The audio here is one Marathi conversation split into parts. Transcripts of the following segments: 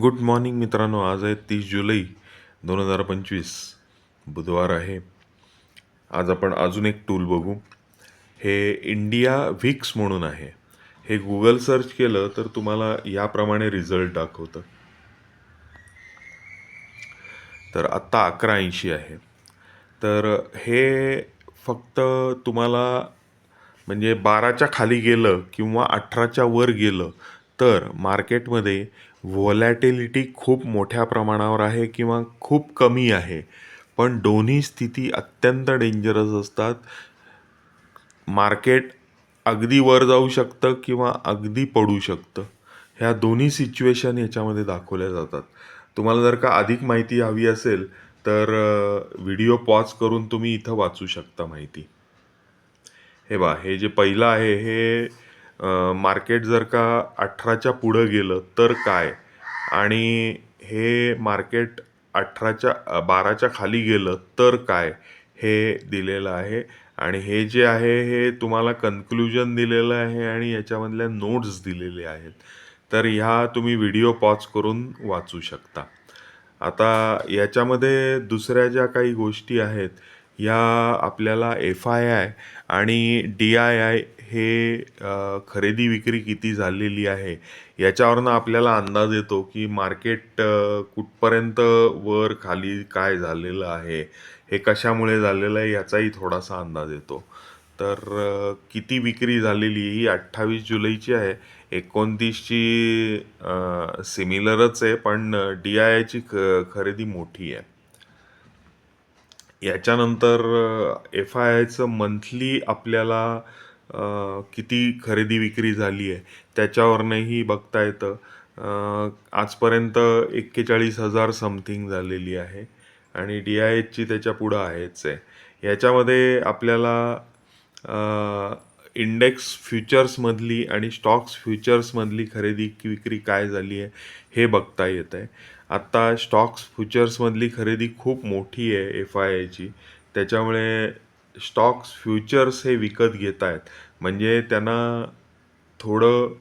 गुड मॉर्निंग मित्रांनो आज आहे तीस जुलै दोन हजार पंचवीस. बुधवार आहे. आज आपण अजून एक टूल बघू. हे इंडिया व्हिक्स म्हणून आहे. हे गुगल सर्च केलं तर तुम्हाला याप्रमाणे रिझल्ट दाखवतं. तर आत्ता अकरा ऐंशी आहे. तर हे फक्त तुम्हाला म्हणजे बाराच्या खाली गेलं किंवा अठराच्या वर गेलं तर मार्केटमध्ये व्हॉलॅटिलिटी खूप मोठ्या प्रमाणावर आहे किंवा खूप कमी आहे. पण दोन्ही स्थिती अत्यंत डेंजरस असतात. मार्केट अगदी वर जाऊ शकतं किंवा अगदी पडू शकतं. ह्या दोन्ही सिच्युएशन याच्यामध्ये दाखवल्या जातात. तुम्हाला जर का अधिक माहिती हवी असेल तर व्हिडिओ पॉज करून तुम्ही इथं वाचू शकता माहिती. हे बा हे जे पहिलं आहे हे मार्केट जर का अठराच्या पुढं गेलं तर काय? आणि हे मार्केट अठराच्या बाराच्या खाली गेलं तर काय? हे दिलेलं आहे. आणि हे जे आहे हे तुम्हाला कन्क्लुजन दिलेलं आहे आणि याच्यामधल्या नोट्स दिलेले आहेत. तर ह्या तुम्ही व्हिडिओ पॉज करून वाचू शकता. आता याच्यामध्ये दुसऱ्या ज्या काही गोष्टी आहेत या आपल्याला एफ आय आय आणि डी आय आय हे खरेदी विक्री किती झालेली आहे याच्यावरनं आपल्याला अंदाज येतो की मार्केट कुठपर्यंत वर खाली काय झालेलं आहे हे कशामुळे झालेलं आहे याचाही थोडासा अंदाज येतो. तर किती विक्री झालेली ही अठ्ठावीस जुलैची आहे. एकोणतीसची सिमिलरच आहे पण डी आय आयची ख खरेदी मोठी आहे. याच्यानंतर एफ आय आयचं मंथली आपल्याला किती खरेदी विक्री झाली आहे त्याच्यावरनंही बघता येतं. आजपर्यंत एक्केचाळीस हजार समथिंग झालेली आहे आणि डी आय एचची त्याच्या पुढं आहेच आहे. याच्यामध्ये आपल्याला इंडेक्स फ्युचर्समधली आणि स्टॉक्स फ्युचर्समधली खरेदी विक्री काय झाली आहे हे बघता येत आहे. आत्ता स्टॉक्स फ्युचर्समधली खरेदी खूप मोठी आहे एफ आय आयची त्याच्यामुळे स्टॉक्स फ्युचर्स हे विकत घेत आहेत. म्हणजे त्यांना थोडं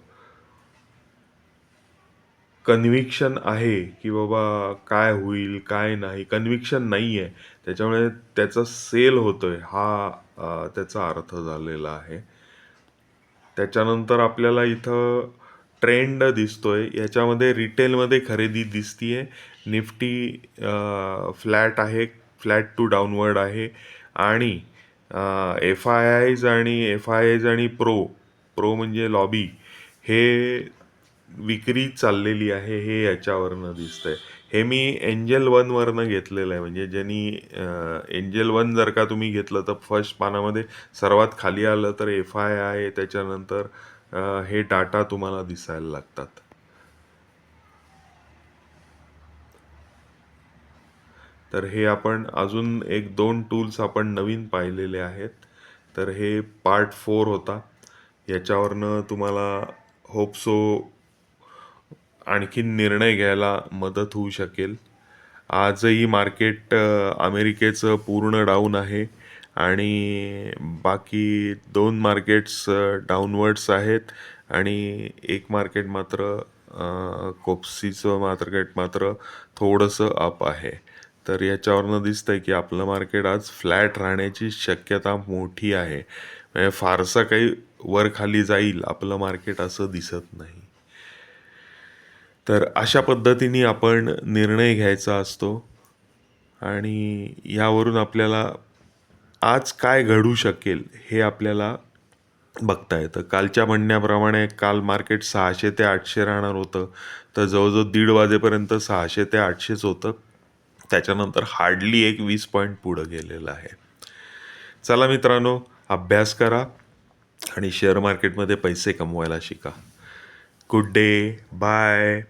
कन्व्हिक्शन आहे की बाबा काय होईल काय नाही. कन्व्हिक्शन नाही आहे त्याच्यामुळे त्याचा सेल होतोय. हा त्याचा अर्थ झालेला आहे. त्याच्यानंतर आपल्याला इथं ट्रेंड दिसतोय. याच्यामध्ये रिटेलमध्ये खरेदी दिसतीये. निफ्टी फ्लॅट आहे. फ्लॅट टू डाऊनवर्ड आहे. आणि एफ आय आयज आणि एफ आय आयज आणि प्रो प्रो म्हणजे लॉबी हे विक्री चाललेली आहे हे याच्यावरनं दिसतंय. हे मी एंजल वनवरनं घेतलेलं आहे. म्हणजे ज्यांनी एंजल वन जर का तुम्ही घेतलं तर फर्स्ट पानामध्ये सर्वात खाली आलं तर एफ आय आय त्याच्यानंतर हे डाटा तुम्हाला दिसायला लागतात. तर हे आपण अजून एक दोन टूल्स आपण नवीन पाहिलेले आहेत. तर हे पार्ट फोर होता. याच्यावरनं तुम्हाला होपसो आणखीन निर्णय घ्यायला मदत होऊ शकेल. आजही मार्केट अमेरिकेचं पूर्ण डाऊन आहे आणि बाकी दोन मार्केट्स डाऊनवर्ड्स आहेत आणि एक मार्केट मात्र कोप्सीचं मार्केट मात्र थोडंसं अप आहे. तर याच्यावरनं दिसतंय की आपलं मार्केट आज फ्लॅट राहण्याची शक्यता मोठी आहे. म्हणजे फारसं काही वर खाली जाईल आपलं मार्केट असं दिसत नाही. तर अशा पद्धतीने आपण निर्णय घ्यायचा असतो. आणि यावरून आपल्याला आज काय घडू शकेल हे आपल्याला बघता येतं. कालच्या म्हणण्याप्रमाणे काल मार्केट सहाशे ते आठशे राहणार होतं. तर जवळजवळ दीड वाजेपर्यंत सहाशे ते आठशेच होतं. त्याच्यानंतर हार्डली एक वीस पॉईंट पुढं गेलेलं आहे. चला मित्रांनो अभ्यास करा आणि शेअर मार्केटमध्ये पैसे कमवायला शिका. Good day bye.